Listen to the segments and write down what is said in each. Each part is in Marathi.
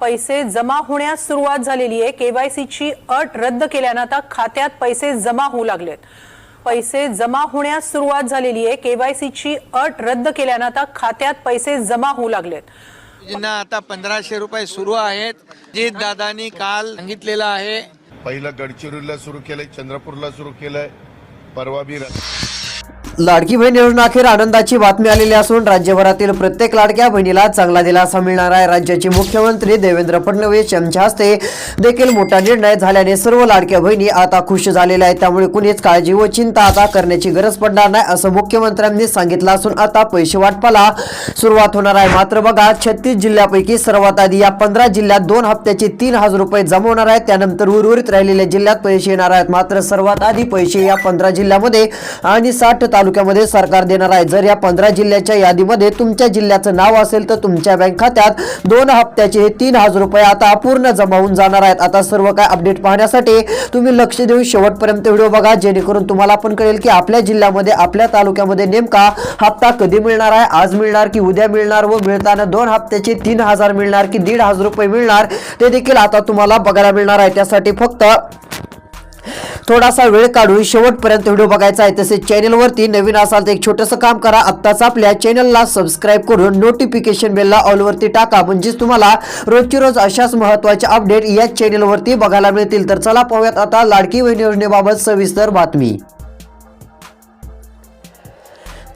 पैसे जमा होण्यास सुरुवात झालेली आहे. केवायसीची अट रद्द केल्यानं आता खात्यात पैसे जमा होऊ लागलेत. पैसे जमा होण्यास सुरुवात झालेली आहे. केवायसीची अट रद्द केल्यानं आता खात्यात पैसे जमा होऊ लागलेत. योजना आता पंधराशे रुपये सुरू आहेत जित दादानी काल सांगितलेलं आहे. पहिलं गडचिरोलीला सुरू केलंय चंद्रपूरला सुरू केलंय. परवा बी र- लाडकी बहीण योजनाखेर आनंदाची बातमी आलेली असून राज्यभरातील प्रत्येक लाडक्या बहिणीला चांगला दिलासा मिळणार आहे. राज्याचे मुख्यमंत्री देवेंद्र फडणवीस यांच्या हस्ते देखील मोठा निर्णय झाल्याने सर्व लाडक्या बहिणी आता खुश झालेल्या आहेत. त्यामुळे कुणीच काळजी व चिंता आता करण्याची गरज पडणार नाही असं मुख्यमंत्र्यांनी सांगितलं असून आता पैसे वाटपाला सुरुवात होणार आहे. मात्र बघा छत्तीस जिल्ह्यापैकी सर्वात आधी या पंधरा जिल्ह्यात दोन हप्त्याचे तीन हजार रुपये जमा होणार आहेत. त्यानंतर उर्वरित राहिलेल्या जिल्ह्यात पैसे येणार आहेत. मात्र सर्वात आधी पैसे या पंधरा जिल्ह्यामध्ये आणि साठ तालुक्यामध्ये सरकार देणार आहे. जर या पंधरा जिल्ह्याच्या यादीमध्ये तुमच्या जिल्ह्याचं नाव असेल तर तुमच्या बँक खात्यात दोन हप्त्याचे हे तीन हजार रुपये आता पूर्ण जमा होऊन जाणार आहेत. आता सर्व काय अपडेट पाहण्यासाठी तुम्ही लक्ष देऊन शेवटपर्यंत व्हिडिओ बघा जेणेकरून तुम्हाला पण कळेल की आपल्या जिल्ह्यामध्ये आपल्या तालुक्यामध्ये नेमका हप्ता कधी मिळणार आहे आज मिळणार की उद्या मिळणार व मिळताना दोन हप्त्याचे तीन हजार मिळणार की दीड हजार रुपये मिळणार ते देखील आता तुम्हाला बघायला मिळणार आहे. त्यासाठी फक्त थोडासा वेळ काढून शेवटपर्यंत व्हिडिओ बघायचा आहे. तसेच चॅनलवरती नवीन असाल तर एक छोटंसं काम करा. आत्ताच आपल्या चॅनलला सबस्क्राईब करून नोटिफिकेशन बेलला ऑलवरती टाका. म्हणजेच तुम्हाला रोजची रोज अशाच महत्त्वाच्या अपडेट या चॅनलवरती बघायला मिळतील. तर चला पाहूयात आता लाडकी बहीण योजनेबाबत सविस्तर बातमी.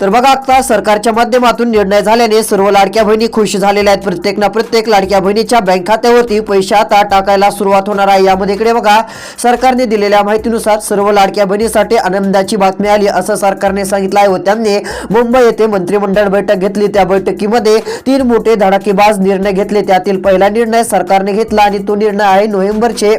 तर बघा आता सरकारच्या माध्यमातून निर्णय झाल्याने सर्व लाडक्या बहिणी खुश झालेल्या आहेत. प्रत्येक ना प्रत्येक लाडक्या बहिणीच्या बँक खात्यावरती पैसे आता टाकायला सुरुवात होणार आहे. यामध्ये इकडे बघा सरकारने दिलेल्या माहितीनुसार सर्व लाडक्या बहिणीसाठी आनंदाची बातमी आली असं सरकारने सांगितलं आहे व त्यांनी मुंबई येथे मंत्रिमंडळ बैठक घेतली. त्या बैठकीमध्ये तीन मोठे धडाकेबाज निर्णय घेतले. त्यातील पहिला निर्णय सरकारने घेतला आणि तो निर्णय आहे नोव्हेंबरचे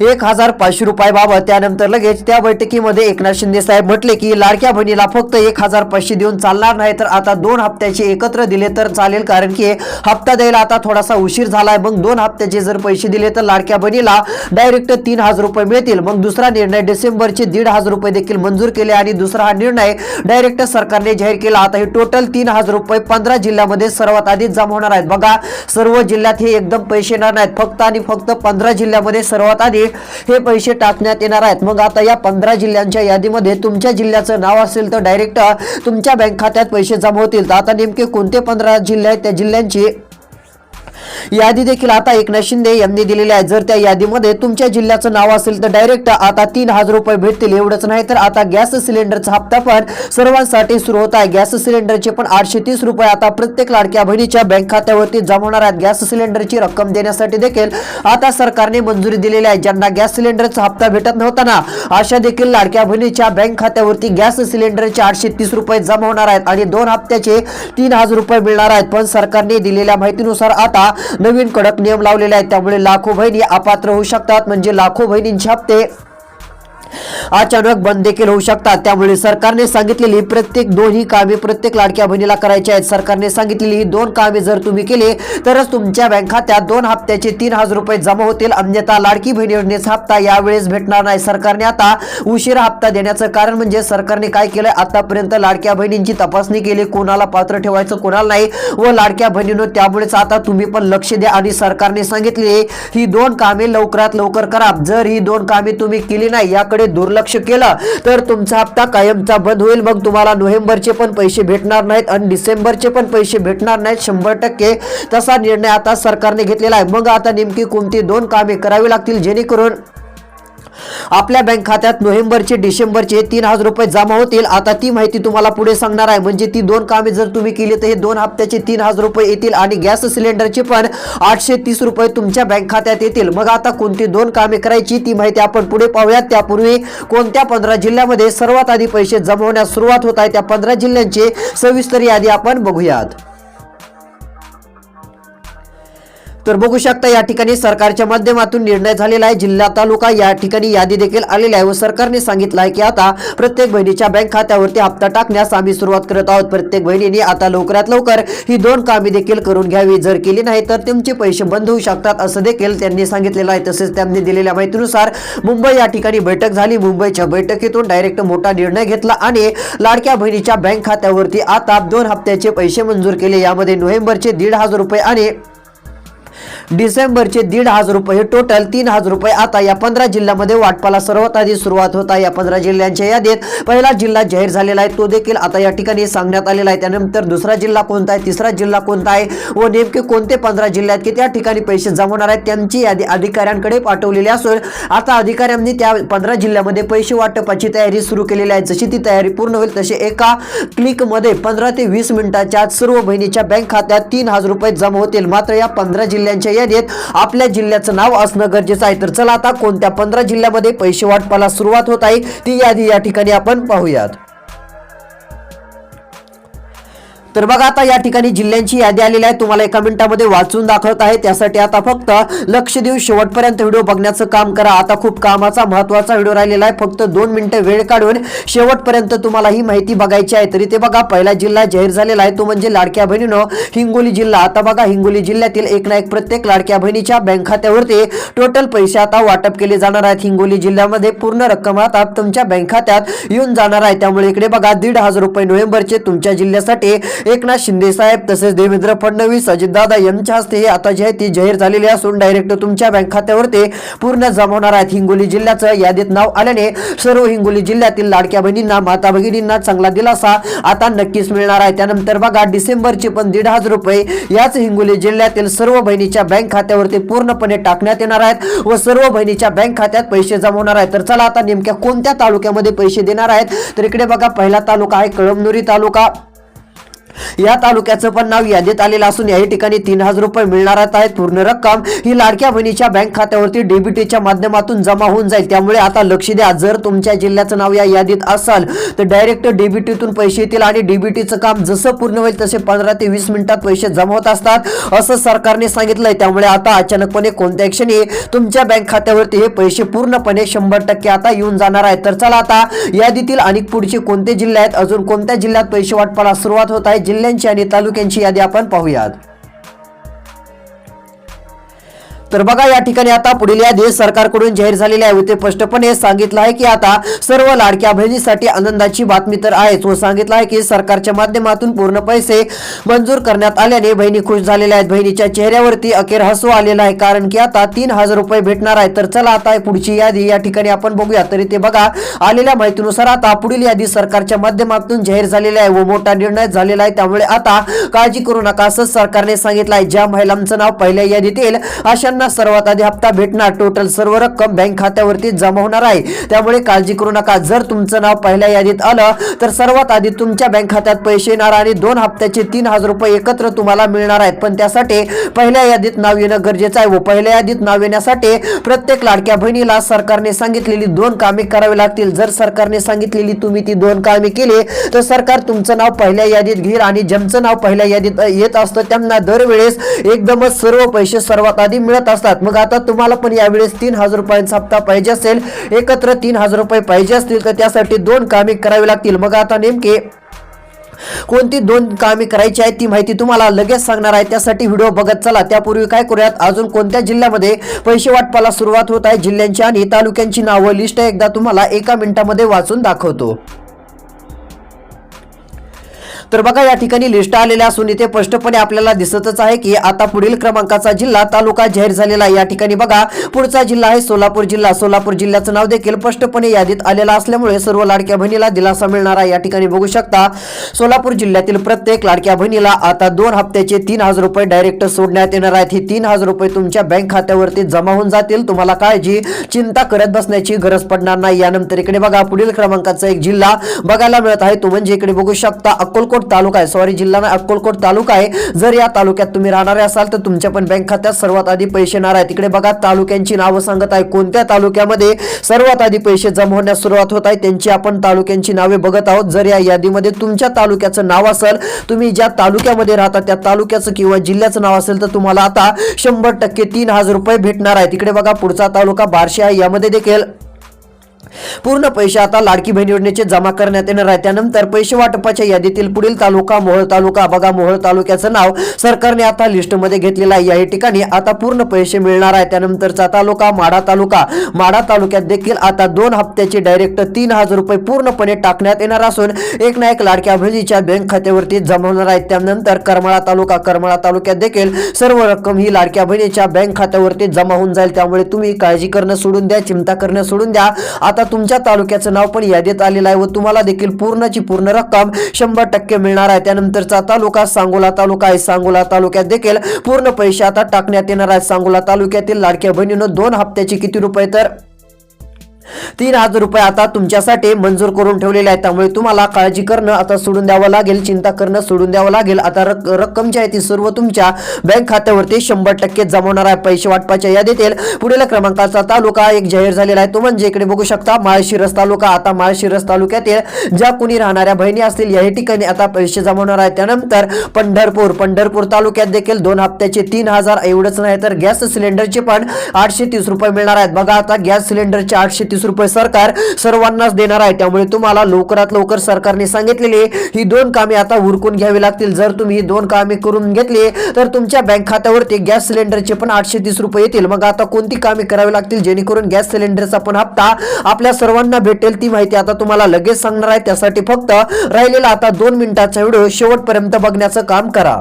एक हजार पाचशे रुपयाबाबत त्यानंतर लगेच त्या बैठकीमध्ये एकनाथ शिंदे साहेब म्हटले की लाडक्या बहिणीला फक्त एक हजार पाचशे देऊन चालणार नाही तर आता दोन हप्त्याचे एकत्र दिले तर चालेल कारण की हप्ता द्यायला आता थोडासा उशीर झालाय. मग दोन हप्त्याचे जर पैसे दिले तर लाडक्या बहिणीला डायरेक्ट तीन हजार रुपये मिळतील. मग दुसरा निर्णय डिसेंबरचे दीड हजार रुपये देखील मंजूर केले आणि दुसरा हा निर्णय डायरेक्ट सरकारने जाहीर केला. आता हे टोटल तीन हजार रुपये पंधरा जिल्ह्यामध्ये सर्वात आधी जमा होणार आहेत. बघा सर्व जिल्ह्यात हे एकदम पैसे येणार नाहीत. फक्त आणि फक्त पंधरा जिल्ह्यामध्ये सर्वात आधी हे पैसे टाकण्यात येणार आहेत. मग आता या पंधरा जिल्ह्यांच्या यादीमध्ये तुमच्या जिल्ह्याचं नाव असेल तर डायरेक्ट तुमच्या बँक खात्यात पैसे जमा होतील. तर आता नेमके कोणते पंधरा जिल्हे आहेत? त्या जिल्ह्यांची यादी देखील आता एकनाथ शिंदे यांनी दिलेली आहे. जर त्या यादीमध्ये तुमच्या जिल्ह्याचं नाव असेल तर डायरेक्ट आता तीन हजार रुपये भेटतील. एवढंच नाही तर आता गॅस सिलेंडरचा हप्ता पण सर्वांसाठी सुरू होत आहे. गॅस सिलेंडरचे पण आठशे तीस रुपये आता प्रत्येक लाडक्या बहिणीच्या बँक खात्यावरती जमा होणार आहेत. गॅस सिलेंडरची रक्कम देण्यासाठी देखील आता सरकारने मंजुरी दिलेली आहे. ज्यांना गॅस सिलेंडरचा हप्ता भेटत नव्हता ना अशा देखील लाडक्या बहिणीच्या बँक खात्यावरती गॅस सिलेंडरचे आठशे तीस रुपये जमा होणार आहेत आणि दोन हप्त्याचे तीन हजार रुपये मिळणार आहेत. पण सरकारने दिलेल्या माहितीनुसार आता नवीन कडक नियम लावलेले आहेत. त्यामुळे लाखो बहिणी अपात्र होऊ शकतात. म्हणजे लाखो बहिणींचे हप्ते अचानक बंद देखील होऊ शकतात. त्यामुळे सरकारने सांगितलेली प्रत्येक दोन्ही कामे प्रत्येक लाडक्या बहिणीला करायची आहेत. सरकारने सांगितलेली ही दोन कामे जर तुम्ही केली तरच तुमच्या बँक खात्यात दोन हप्त्याचे तीन हजार रुपये जमा होतील. अन्यथा लाडकी बहीण योजनेचा हप्ता यावेळेस भेटणार नाही. सरकारने आता उशिरा हप्ता देण्याचं कारण म्हणजे सरकारने काय केलंय? आतापर्यंत लाडक्या बहिणींची तपासणी केली. कोणाला पात्र ठेवायचं कोणाला नाही. व लाडक्या बहिणीनं त्यामुळेच आता तुम्ही पण लक्ष द्या. आणि सरकारने सांगितले ही दोन कामे लवकरात लवकर करा. जर ही दोन कामे तुम्ही केली नाही याकडे दुर्लक्ष केलं तर तुमचा हप्ता कायमचा बंद होईल. मग तुम्हाला नोव्हेंबरचे पण पैसे भेटणार नाहीत आणि डिसेंबरचे पण पैसे भेटणार नाहीत शंभर टक्के. तसा निर्णय आता सरकारने घेतलेला आहे. मग आता नेमकी कोणती दोन कामे करावी लागतील? जेणेकरून आपल्या बँक खात्यात नोव्हेंबरचे डिसेंबरचे तीन हजार रुपये जमा होतील. आता ती माहिती तुम्हाला पुढे सांगणार आहे. म्हणजे ती दोन कामे जर तुम्ही केली तर हे दोन हप्त्याचे तीन हजार रुपये येतील आणि गॅस सिलेंडरचे पण आठशे तीस रुपये तुमच्या बँक खात्यात येतील. मग आता कोणती दोन कामे करायची ती माहिती आपण पुढे पाहूयात. त्यापूर्वी कोणत्या पंधरा जिल्ह्यामध्ये सर्वात आधी पैसे जमा होण्यास सुरुवात होत आहे त्या पंधरा जिल्ह्यांची सविस्तर यादी आपण बघूयात. तर बघू शकता या ठिकाणी सरकारच्या माध्यमातून निर्णय झालेला आहे. जिल्हा तालुका या ठिकाणी यादी देखील आलेली आहे व सरकारने सांगितलं आहे की आता प्रत्येक बहिणीच्या बँक खात्यावरती हप्ता टाकण्यास आम्ही सुरुवात करत आहोत. प्रत्येक बहिणीने आता लवकरात लवकर ही दोन कामे देखील करून घ्यावी. जर केली नाही तर तुमचे पैसे बंद होऊ शकतात असं देखील त्यांनी सांगितलेलं आहे. तसेच त्यांनी दिलेल्या माहितीनुसार मुंबई या ठिकाणी बैठक झाली. मुंबईच्या बैठकीतून डायरेक्ट मोठा निर्णय घेतला आणि लाडक्या बहिणीच्या बँक खात्यावरती आता दोन हप्त्याचे पैसे मंजूर केले. यामध्ये नोव्हेंबरचे दीड हजार रुपये आणि डिसेंबरचे दीड हजार रुपये टोटल तीन हजार रुपये आता या पंधरा जिल्ह्यामध्ये वाटपाला सर्वात आधी सुरुवात होता या पंधरा जिल्ह्यांच्या यादीत पहिला जिल्हा जाहीर झालेला आहे. तो देखील आता या ठिकाणी सांगण्यात आलेला आहे. त्यानंतर दुसरा जिल्हा कोणता आहे? तिसरा जिल्हा कोणता आहे? व नेमके कोणते पंधरा जिल्ह्यात की त्या ठिकाणी पैसे जमवणार आहेत? त्यांची यादी अधिकाऱ्यांकडे पाठवलेली असून आता अधिकाऱ्यांनी त्या पंधरा जिल्ह्यामध्ये पैसे वाटपाची तयारी सुरू केलेली आहे. जशी ती तयारी पूर्ण होईल तशी एका क्लिकमध्ये पंधरा ते वीस मिनिटाच्या सर्व बहिणीच्या बँक खात्यात तीन हजार रुपये जमा होतील. मात्र या पंधरा जिल्ह्यांच्या यादीत आपल्या जिल्ह्याचं नाव असणं गरजेचं आहे. तर चला आता कोणत्या पंधरा जिल्ह्यामध्ये पैसे वाटपाला सुरुवात होत आहे ती यादी या ठिकाणी आपण पाहूयात. तर बघा आता या ठिकाणी जिल्ह्यांची यादी आलेली आहे. तुम्हाला एका मिनिटामध्ये वाचून दाखवत आहे. त्यासाठी आता फक्त लक्ष देऊन शेवटपर्यंत व्हिडिओ बघण्याचं काम करा. आता खूप कामाचा महत्त्वाचा व्हिडिओ राहिलेला आहे. फक्त दोन मिनिटं वेळ काढून शेवटपर्यंत तुम्हाला ही माहिती बघायची आहे. तरी ते बघा पहिला जिल्हा जाहीर झालेला आहे. तो म्हणजे लाडक्या बहिणीनं हिंगोली जिल्हा. आता बघा हिंगोली जिल्ह्यातील एक ना एक प्रत्येक लाडक्या बहिणीच्या बँक खात्यावरती टोटल पैसे आता वाटप केले जाणार आहेत. हिंगोली जिल्ह्यामध्ये पूर्ण रक्कम आता तुमच्या बँक खात्यात येऊन जाणार आहे. त्यामुळे इकडे बघा दीड हजार रुपये नोव्हेंबरचे तुमच्या जिल्ह्यासाठी एकनाथ शिंदे साहेब तसेच देवेंद्र फडणवीस अजितदादा यांच्या हस्ते हे आता जे आहे ती जाहीर झालेली असून डायरेक्ट तुमच्या बँक खात्यावरती पूर्ण जमा होणार आहेत. हिंगोली जिल्ह्याचं यादीत नाव आल्याने सर्व हिंगोली जिल्ह्यातील लाडक्या बहिणींना माता भगिनींना चांगला दिलासा आता नक्कीच मिळणार आहे. त्यानंतर बघा डिसेंबरचे पण दीड हजार रुपये याच हिंगोली जिल्ह्यातील सर्व बहिणीच्या बँक खात्यावरती पूर्णपणे टाकण्यात येणार आहेत व सर्व बहिणीच्या बँक खात्यात पैसे जमा होणार आहेत. तर चला आता नेमक्या कोणत्या तालुक्यामध्ये पैसे देणार आहेत? तर इकडे बघा पहिला तालुका आहे कळमनुरी तालुका. या तालुक्याचं पण नाव यादीत आलेलं असून याही ठिकाणी तीन हजार रुपये मिळणार आहेत. पूर्ण रक्कम ही लाडक्या बहिणीच्या बँक खात्यावरती डीबीटीच्या माध्यमातून जमा होऊन जाईल. त्यामुळे आता लक्ष द्या. जर तुमच्या जिल्ह्याचं नाव या यादीत असाल तर डायरेक्ट डीबीटीतून पैसे येतील आणि डीबीटीचं काम जसं पूर्ण होईल तसे पंधरा ते वीस मिनिटात पैसे जमा होत असतात असं सरकारने सांगितलंय. त्यामुळे आता अचानकपणे कोणत्या क्षणी तुमच्या बँक खात्यावरती हे पैसे पूर्णपणे शंभर टक्के आता येऊन जाणार आहेत. तर चला आता यादीतील आणि पुढचे कोणते जिल्हे आहेत? अजून कोणत्या जिल्ह्यात पैसे वाटपाला सुरुवात होत आहे? जिल्ह्यांची आणि तालुक्यांची यादी आपण पाहूयात. तर बघा या ठिकाणी आता पुढील यादी सरकारकडून जाहीर झालेली आहे. ते स्पष्टपणे सांगितलं आहे की आता सर्व लाडक्या बहिणीसाठी आनंदाची बातमी तर आहेच. व सांगितलं आहे की सरकारच्या माध्यमातून पूर्ण पैसे मंजूर करण्यात आल्याने बहिणी खुश झालेल्या आहेत. बहिणीच्या चेहऱ्यावरती अखेर हसू आलेला आहे. कारण की आता तीन हजार रुपये भेटणार आहे. तर चला आता पुढची यादी. या ठिकाणी आपण बघूया. तरी ते बघा आलेल्या माहितीनुसार आता पुढील यादी सरकारच्या माध्यमातून जाहीर झालेली आहे. व मोठा निर्णय झालेला आहे. त्यामुळे आता काळजी करू नका असं सरकारने सांगितलं आहे. ज्या महिलांचं नाव पहिल्या यादीत येईल अशांना सर्वात आधी हप्ता भेटणार. टोटल सर्व रक्कम बँक खात्यावरती जमा होणार आहे. त्यामुळे काळजी करू नका. जर तुमचं नाव पहिल्या यादीत आलं तर सर्वात आधी तुमच्या बँक खात्यात पैसे येणार आणि दोन हप्त्याचे तीन हजार रुपये एकत्र तुम्हाला मिळणार आहेत. पण त्यासाठी पहिल्या यादीत नाव येणं गरजेचं आहे व पहिल्या यादीत नाव येण्यासाठी प्रत्येक लाडक्या बहिणीला सरकारने सांगितलेली दोन कामे करावी लागतील. जर सरकारने सांगितलेली तुम्ही ती दोन कामे केली तर सरकार तुमचं नाव पहिल्या यादीत घेईल आणि ज्यांचं नाव पहिल्या यादीत येत असतं त्यांना दरवेळेस एकदमच सर्व पैसे सर्वात आधी मिळत असतात. मग आता तुम्हाला पण यावेळेस तीन हजार रुपयांचा हप्ता पाहिजे असेल. एकत्र तीन हजार रुपये पाहिजे असतील तर त्यासाठी दोन कामे करावी लागतील. मग आता नेमके कोणती दोन कामे करायची आहेत ती माहिती तुम्हाला लगेच सांगणार आहे. त्यासाठी व्हिडिओ बघत चला. त्यापूर्वी काय करूयात? अजून कोणत्या जिल्ह्यामध्ये पैसे वाटपाला सुरुवात होत आहे? जिल्ह्यांची आणि तालुक्यांची नावं लिस्ट एकदा तुम्हाला एका मिनिटामध्ये वाचून दाखवतो. तर बघा या ठिकाणी लिस्ट आलेल्या असून इथे स्पष्टपणे आपल्याला दिसतच आहे की आता पुढील क्रमांकाचा जिल्हा तालुका जाहीर झालेला आहे. या ठिकाणी बघा पुढचा जिल्हा आहे सोलापूर जिल्हा. सोलापूर जिल्ह्याचं नाव देखील स्पष्टपणे यादीत आलेला असल्यामुळे सर्व लाडक्या बहिणीला दिलासा मिळणार आहे. या ठिकाणी बघू शकता सोलापूर जिल्ह्यातील प्रत्येक लाडक्या बहिणीला आता दोन हप्त्याचे तीन हजार रुपये डायरेक्ट सोडण्यात येणार आहेत. ही तीन हजार रुपये तुमच्या बँक खात्यावरती जमा होऊन जातील. तुम्हाला काळजी चिंता करत बसण्याची गरज पडणार नाही. यानंतर इकडे बघा पुढील क्रमांकाचा एक जिल्हा बघायला मिळत आहे. तो म्हणजे इकडे बघू शकता अक्कलकोट तालुका आहे. सॉरी जिल्हा नाही अक्कलकोट तालुका आहे. जर या तालुक्यात तुम्ही राहणारे असाल तर तुमच्या पण बँक खात्यात सर्वात आधी पैसे येणार आहे. तिकडे बघा तालुक्यांची नावं सांगत आहे. कोणत्या तालुक्यामध्ये सर्वात आधी पैसे जमा होण्यास सुरुवात होत आहे त्यांची आपण तालुक्यांची नावे बघत आहोत. जर या यादीमध्ये तुमच्या तालुक्याचं नाव असेल तुम्ही ज्या तालुक्यामध्ये राहता त्या तालुक्याचं किंवा जिल्ह्याचं नाव असेल तर तुम्हाला आता शंभर टक्के तीन हजार रुपये भेटणार आहे. तिकडे बघा पुढचा तालुका बार्शी आहे. यामध्ये देखील पूर्ण पैसे आता लाडकी बहीण योजनेचे जमा करण्यात येणार आहे. त्यानंतर पैसे वाटपाच्या यादीतील पुढील तालुका मोहोळ तालुका बघा मोहोळ तालुक्याचं नाव सरकारने आता लिस्टमध्ये घेतलेलं आहे. या ठिकाणी आता पूर्ण पैसे मिळणार आहे. त्यानंतरचा तालुका माडा तालुका. माडा तालुक्यात देखील आता दोन हप्त्याचे डायरेक्ट तीन हजार रुपये पूर्णपणे टाकण्यात येणार असून एक ना एक लाडक्या बहिणीच्या बँक खात्यावरती जमा होणार आहे. त्यानंतर करमाळा तालुका करमाळा तालुक्यात देखील सर्व रक्कम ही लाडक्या बहिणीच्या बँक खात्यावरती जमा होऊन जाईल. त्यामुळे तुम्ही काळजी करणं सोडून द्या चिंता करणं सोडून द्या. आता तुमच्या तालुक्याचं नाव पण यादीत आलेलं आहे व तुम्हाला देखील पूर्णची पूर्ण रक्कम शंभर टक्के मिळणार आहे. त्यानंतरचा तालुका सांगोला तालुका आहे. सांगोला तालुक्यात देखील पूर्ण पैसे आता टाकण्यात येणार आहेत. सांगोला तालुक्यातील लाडक्या बहिणीनं दोन हप्त्याचे किती रुपये तर तीन हजार रुपये आता तुमच्यासाठी मंजूर करून ठेवलेले आहेत. त्यामुळे तुम्हाला काळजी करणं आता सोडून द्यावं लागेल चिंता करणं सोडून द्यावं लागेल. आता रक- रक्कम जी आहे ती सर्व तुमच्या बँक खात्यावरती शंभर टक्के जमवणार आहे. पैसे वाटपाच्या यादीतील पुढील क्रमांकाचा तालुका एक जाहीर झालेला आहे. तो म्हणजे इकडे बघू शकता माळशिरस तालुका. आता माळशिरस तालुक्यातील ज्या कुणी राहणाऱ्या बहिणी असतील याही ठिकाणी आता पैसे जमवणार आहे त्यानंतर पंढरपूर पंढरपूर तालुक्यात देखील दोन हप्त्याचे तीन हजार एवढंच नाही तर गॅस सिलेंडरचे पण आठशे तीस रुपये मिळणार आहेत. बघा आता गॅस सिलेंडरचे आठशे तीस रुपये सरकार सर्वांनाच देणार आहे. त्यामुळे तुम्हाला लवकरात लवकर सरकारने सांगितलेली ही दोन कामे आता उरकून घ्यावी लागतील. जर तुम्ही ही दोन कामे करून घेतली तर तुमच्या बँक खात्यावरती गॅस सिलेंडरचे पण आठशे तीस रुपये येतील. मग आता कोणती कामे करावी लागतील? जेणेकरून गॅस सिलेंडरचा पण हप्ता आपल्या सर्वांना भेटेल ती माहिती आता तुम्हाला लगेच सांगणार आहे. त्यासाठी फक्त राहिलेला आता दोन मिनिटाचा व्हिडिओ शेवटपर्यंत बघण्याचं काम करा.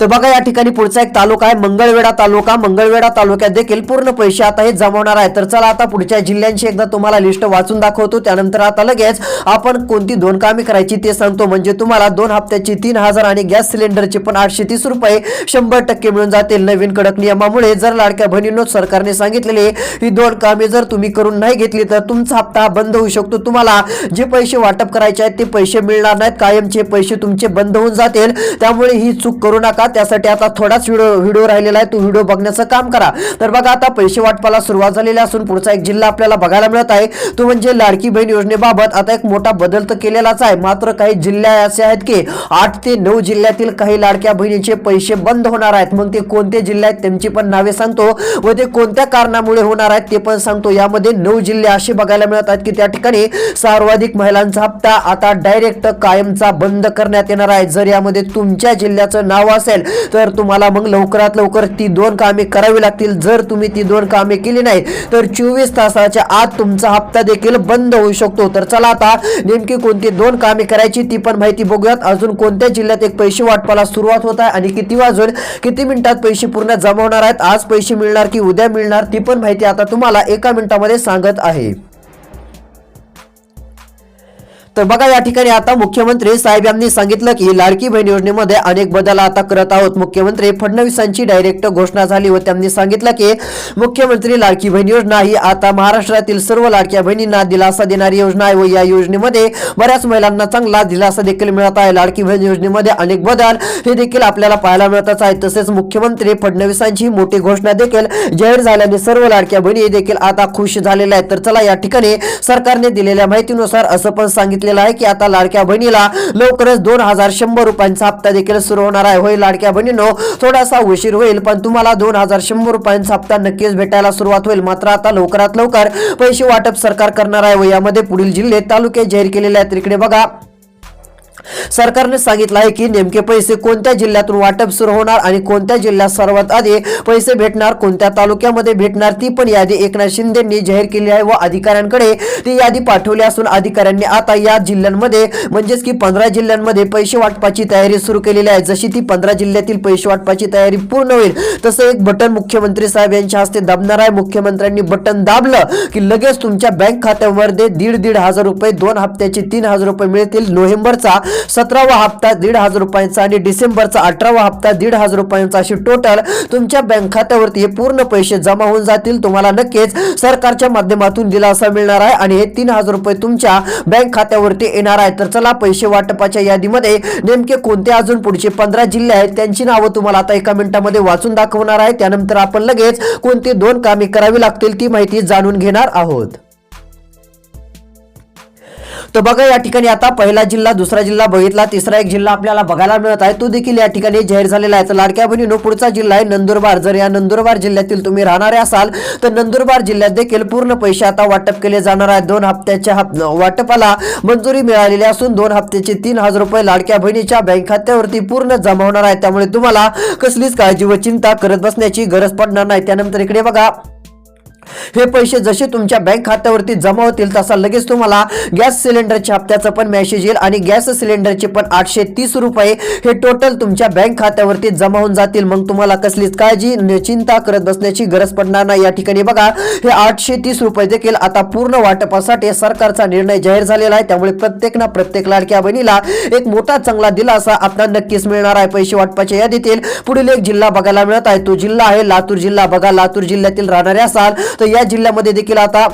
तर बघा या ठिकाणी पुढचा एक तालुका आहे मंगळवेढा तालुका. मंगळवेढा तालुक्यात देखील पूर्ण पैसे आता हे जमवणार आहे तर चला आता पुढच्या जिल्ह्यांची एकदा तुम्हाला लिस्ट वाचून दाखवतो. त्यानंतर आता लगेच आपण कोणती दोन कामे करायची ते सांगतो. म्हणजे तुम्हाला दोन हप्त्याची तीन हजार आणि गॅस सिलेंडरचे पण आठशे तीस रुपये शंभर टक्के मिळून जातील. नवीन कडक नियमामुळे जर लाडक्या बहिणींनो सरकारने सांगितलेले ही दोन कामे जर तुम्ही करून नाही घेतली तर तुमचा हप्ता बंद होऊ शकतो. तुम्हाला जे पैसे वाटप करायचे आहेत ते पैसे मिळणार नाहीत. कायमचे पैसे तुमचे बंद होऊन जातील. त्यामुळे ही चूक करू नका. त्यासाठी आता थोडाच व्हिडिओ व्हिडिओ राहिलेला आहे. तो व्हिडिओ बघण्याचं काम करा. तर बघा आता पैसे वाटपाला सुरुवात झालेली असून पुढचा एक जिल्हा आपल्याला बघायला मिळत आहे. तो म्हणजे लाडकी बहीण योजनेबाबत आता एक मोठा बदल तर केलेलाच आहे. मात्र काही जिल्हे असे आहेत की आठ ते नऊ जिल्ह्यातील काही लाडक्या बहिणीचे पैसे बंद होणार आहेत. मग ते कोणते जिल्हे आहेत त्यांची पण नावे सांगतो व ते कोणत्या कारणामुळे होणार आहेत ते पण सांगतो. यामध्ये नऊ जिल्हे असे बघायला मिळत आहेत की त्या ठिकाणी सर्वाधिक महिलांचा हप्ता आता डायरेक्ट कायमचा बंद करण्यात येणार आहे. जर यामध्ये तुमच्या जिल्ह्याचं नाव असेल तर तुम्हाला मग लवकरात लवकर ती दोन कामे करावी लागतील. जर तुम्ही ती दोन कामे केली नाही तर चोवीस तासाच्या आत तुमचा हप्ता देखील बंद होऊ शकतो. तर चला आता नेमकी कोणती दोन कामे करायची ती पण माहिती बघूयात. अजून कोणत्या जिल्ह्यात एक पैसे वाटपाला सुरुवात होत आहे आणि किती वाजून किती मिनिटात पैसे पूर्ण जमा होणार आहेत? आज पैसे मिळणार की उद्या मिळणार? ती पण माहिती आता तुम्हाला एका मिनिटामध्ये सांगत आहे. तर बघा या ठिकाणी आता मुख्यमंत्री साहेब यांनी सांगितलं की लाडकी बहीण योजनेमध्ये अनेक बदल आता करत आहोत. मुख्यमंत्री फडणवीसांची डायरेक्ट घोषणा झाली व त्यांनी सांगितलं की मुख्यमंत्री लाडकी बहीण योजना ही आता महाराष्ट्रातील सर्व लाडक्या बहिणींना दिलासा देणारी योजना आहे व या योजनेमध्ये बऱ्याच महिलांना चांगला दिलासा देखील मिळत आहे. लाडकी बहीण योजनेमध्ये अनेक बदल हे देखील आपल्याला पाहायला मिळतच आहे तसेच मुख्यमंत्री फडणवीसांची मोठी घोषणा देखील जाहीर झाल्याने सर्व लाडक्या बहिणी देखील आता खुश झालेल्या आहेत. तर चला या ठिकाणी सरकारने दिलेल्या माहितीनुसार असं पण सांगितलं सांगितलेलं आहे की आता लाडक्या बहिणीला लवकरच दोन हजार शंभर रुपयांचा हप्ता देखील सुरू होणार आहे. होय लाडक्या बहिणीनो थोडासा उशीर होईल पण तुम्हाला दोन हजार शंभर रुपयांचा हप्ता नक्कीच भेटायला सुरुवात होईल. मात्र आता लवकरात लवकर पैसे वाटप सरकार करणार आहे व यामध्ये पुढील जिल्हे तालुके जाहीर केलेले आहेत. तिकडे बघा. सरकारने सांगितलं आहे की नेमके पैसे कोणत्या जिल्ह्यातून वाटप सुरू होणार आणि कोणत्या जिल्ह्यात सर्वात आधी पैसे भेटणार कोणत्या तालुक्यामध्ये भेटणार ती पण यादी एकनाथ शिंदेंनी जाहीर केली आहे व अधिकाऱ्यांकडे ती यादी पाठवली असून अधिकाऱ्यांनी आता या जिल्ह्यांमध्ये म्हणजेच की पंधरा जिल्ह्यांमध्ये पैसे वाटपाची तयारी सुरू केलेली आहे. जशी ती पंधरा जिल्ह्यातील पैसे वाटपाची तयारी पूर्ण होईल तसं एक बटन मुख्यमंत्री साहेब यांच्या हस्ते दाबणार आहे. मुख्यमंत्र्यांनी बटन दाबलं की लगेच तुमच्या बँक खात्यामध्ये दीड दीड हजार रुपये दोन हप्त्याचे तीन हजार रुपये मिळतील. नोव्हेंबरचा सतरावा हप्ता दीड हजार रुपयांचा आणि डिसेंबरचा अठरावा हप्ता दीड हजार रुपयांचा. अशी टोटल तुमच्या बँक खात्यावरती हे पूर्ण पैसे जमा होऊन जातील. तुम्हाला नक्कीच सरकारच्या माध्यमातून दिलासा मिळणार आहे आणि हे तीन हजार रुपये तुमच्या बँक खात्यावरती येणार आहे. तर चला पैसे वाटपाच्या यादीमध्ये नेमके कोणते अजून पुढचे पंधरा जिल्हे आहेत त्यांची नावं तुम्हाला आता एका मिनिटामध्ये वाचून दाखवणार आहे. त्यानंतर आपण लगेच कोणती दोन कामे करावी लागतील ती माहिती जाणून घेणार आहोत. तर बघा या ठिकाणी आता पहिला जिल्हा दुसरा जिल्हा बघितला तिसरा एक जिल्हा आपल्याला बघायला मिळत आहे. तो देखील या ठिकाणी जाहीर झालेला आहे. तर लाडक्या बहिणीनो पुढचा जिल्हा आहे नंदुरबार. जर या नंदुरबार जिल्ह्यातील तुम्ही राहणारे असाल तर नंदुरबार जिल्ह्यात देखील पूर्ण पैसे आता वाटप केले जाणार आहेत. दोन हप्त्याच्या हप- वाटपाला मंजुरी मिळालेली असून दोन हप्त्याचे तीन हजार रुपये लाडक्या बहिणीच्या बँक खात्यावरती पूर्ण जमा होणार आहे. त्यामुळे तुम्हाला कसलीच काळजी व चिंता करत बसण्याची गरज पडणार नाही. त्यानंतर इकडे बघा. हे पैसे जसे तुमच्या बँक खात्यावरती जमा होतील तसा लगेच तुम्हाला गॅस सिलेंडरच्या हप्त्याचं पण मेसेज येईल आणि गॅस सिलेंडरचे पण आठशे तीस रुपये हे टोटल तुमच्या बँक खात्यावरती जमा होऊन जातील. मग तुम्हाला कसलीच काळजी चिंता करत बसण्याची गरज पडणार नाही. या ठिकाणी बघा हे आठशे तीस रुपये देखील आता पूर्ण वाटपासाठी सरकारचा निर्णय जाहीर झालेला आहे. त्यामुळे प्रत्येक ना प्रत्येक लाडक्या बहिणीला एक मोठा चांगला दिलासा आता नक्कीच मिळणार आहे. पैसे वाटपाच्या यादीतील पुढील एक जिल्हा बघायला मिळत आहे. तो जिल्हा आहे लातूर जिल्हा. बघा लातूर जिल्ह्यातील राहणारे असाल तर या जिल्ह्यामध्ये देखील आता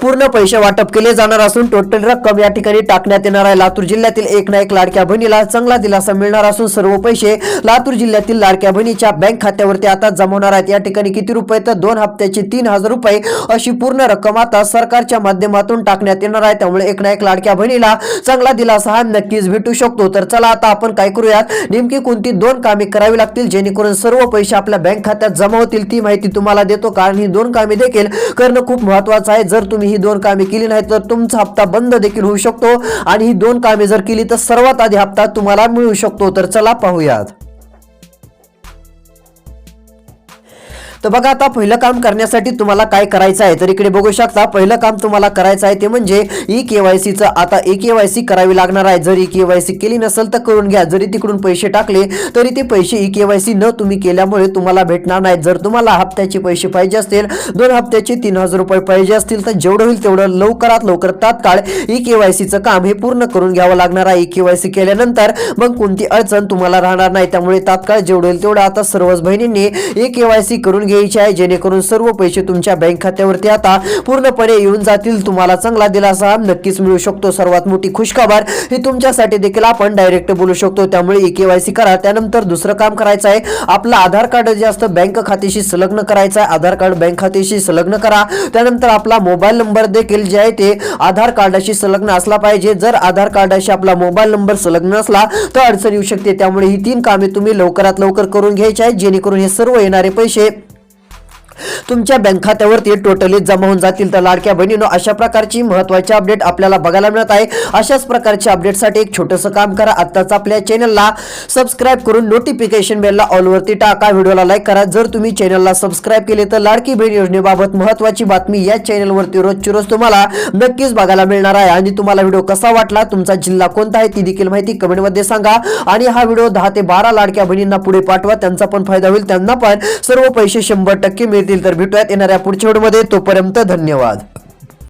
पूर्ण पैसे वाटप केले जाणार असून टोटल रक्कम या ठिकाणी टाकण्यात येणार आहे. लातूर जिल्ह्यातील एक ना एक लाडक्या बहिणीला चांगला दिलासा मिळणार असून सर्व पैसे लातूर जिल्ह्यातील लाडक्या बहिणीच्या बँक खात्यावरती आता जमा होणार आहेत. या ठिकाणी किती रुपये तर दोन हप्त्याचे तीन हजार रुपये अशी पूर्ण रक्कम आता सरकारच्या माध्यमातून टाकण्यात येणार आहे. त्यामुळे एक ना एक लाडक्या बहिणीला चांगला दिलासा हा नक्कीच भेटू शकतो. तर चला आता आपण काय करूयात? नेमकी कोणती दोन कामे करावी लागतील? जेणेकरून सर्व पैसे आपल्या बँक खात्यात जमा होतील ती माहिती तुम्हाला देतो. कारण ही दोन कामे देखील करणं खूप महत्वाचं आहे. जर तुम्ही ही दोन कामे केली नाही तर तुमचा हप्ता बंद देखील होऊ शकतो. आणि ही दोन कामे जर केली तर सर्वात आधी हप्ता तुम्हाला मिळू शकतो. तर चला पाहूयात. तर बघा आता पहिलं काम करण्यासाठी तुम्हाला काय करायचं आहे? तर इकडे बघू शकता पहिलं काम तुम्हाला करायचं आहे ते म्हणजे ई केवायसीचं आता ई केवायसी करावी लागणार आहे. जर ई केवायसी केली नसेल तर करून घ्या. जरी तिकडून पैसे टाकले तरी ते पैसे ई केवायसी न तुम्ही केल्यामुळे तुम्हाला भेटणार नाही जर तुम्हाला हप्त्याचे पैसे पाहिजे असतील दोन हप्त्याचे तीन हजार रुपये पाहिजे असतील तर जेवढं होईल तेवढं लवकरात लवकर तात्काळ ई केवायसीचं काम हे पूर्ण करून घ्यावं लागणार आहे. ई केवायसी केल्यानंतर मग कोणती अडचण तुम्हाला राहणार नाही. त्यामुळे तात्काळ जेवढं होईल तेवढं आता सर्वच बहिणींनी ई केवायसी करून घ्यायची आहे जेणेकरून सर्व पैसे तुमच्या बँक खात्यावरती आता पूर्णपणे येऊन जातील. तुम्हाला चांगला दिलासा नक्कीच मिळू शकतो. सर्वात मोठी खुशखबर ही तुमच्यासाठी देखील आपण डायरेक्ट बोलू शकतो. त्यामुळे ई केवायसी करा. त्यानंतर दुसरं काम करायचं आहे. आपलं आधार कार्ड जे असतं बँक खात्याशी संलग्न करायचं आहे. आधार कार्ड बँक खात्याशी संलग्न करा. त्यानंतर आपला मोबाईल नंबर देखील जे आहे ते आधार कार्डाशी संलग्न असला पाहिजे. जर आधार कार्डाशी आपला मोबाईल नंबर संलग्न असला तर अडचण येऊ शकते. त्यामुळे ही तीन कामे तुम्ही लवकरात लवकर करून घ्यायची आहेत. जेणेकरून हे सर्व येणारे पैसे तुमच्या बँक खात्यावरती टोटली जमा होऊन जातील. तर लाडक्या बहिणीनो अशा प्रकारची महत्वाची अपडेट आपल्याला बघायला मिळत आहे. अशाच प्रकारच्या अपडेटसाठी एक छोटंसं काम करा. आत्ताच आपल्या चॅनलला सबस्क्राईब करून नोटिफिकेशन बेलला ऑलवरती टाका. व्हिडिओला लाईक करा. जर तुम्ही चॅनलला सबस्क्राईब केले तर लाडकी बहीण योजनेबाबत महत्वाची बातमी या चॅनलवरती रोजची रोज तुम्हाला नक्कीच बघायला मिळणार आहे. आणि तुम्हाला व्हिडिओ कसा वाटला तुमचा जिल्हा कोणता आहे ती देखील माहिती कमेंटमध्ये सांगा. आणि हा व्हिडिओ दहा ते बारा लाडक्या बहिणींना पुढे पाठवा. त्यांचा पण फायदा होईल. त्यांना पण सर्व पैसे शंभर टक्के मिळतील. तर भेटूयात येणाऱ्या पुढच्या व्हिडिओमध्ये. तोपर्यंत धन्यवाद.